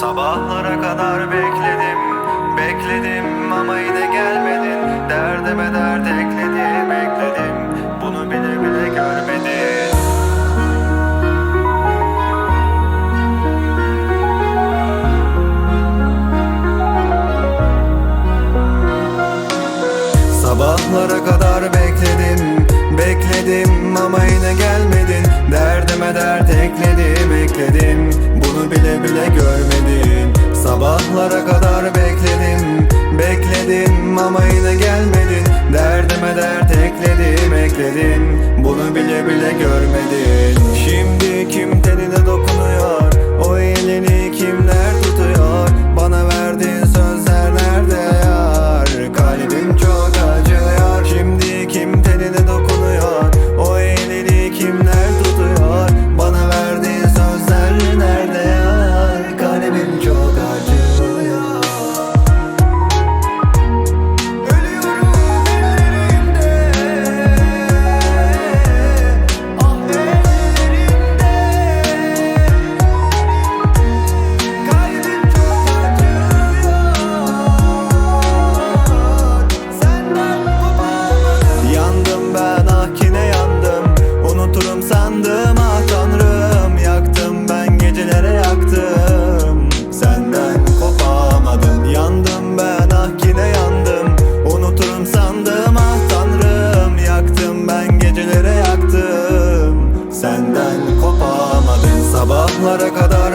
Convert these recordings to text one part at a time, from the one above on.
Sabahlara kadar bekledim Bekledim ama yine gelmedin. Derdime dert ekledim ekledim. Bunu bile bile görmedin. Sabahlara kadar bekledim Bekledim ama yine gelmedin Sabahlara kadar bekledim Bekledim ama yine gelmedin. Derdime dert ekledim ekledim. Bunu bile bile görmedin. Şimdi kim tenine dokunuyor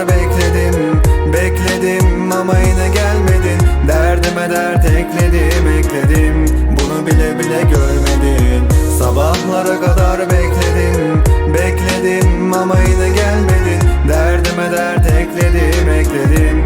bekledim Bekledim ama yine gelmedin. Derdime dert ekledim ekledim. Bunu bile bile görmedin. Sabahlara kadar bekledim Bekledim ama yine gelmedin. Derdime dert ekledim ekledim.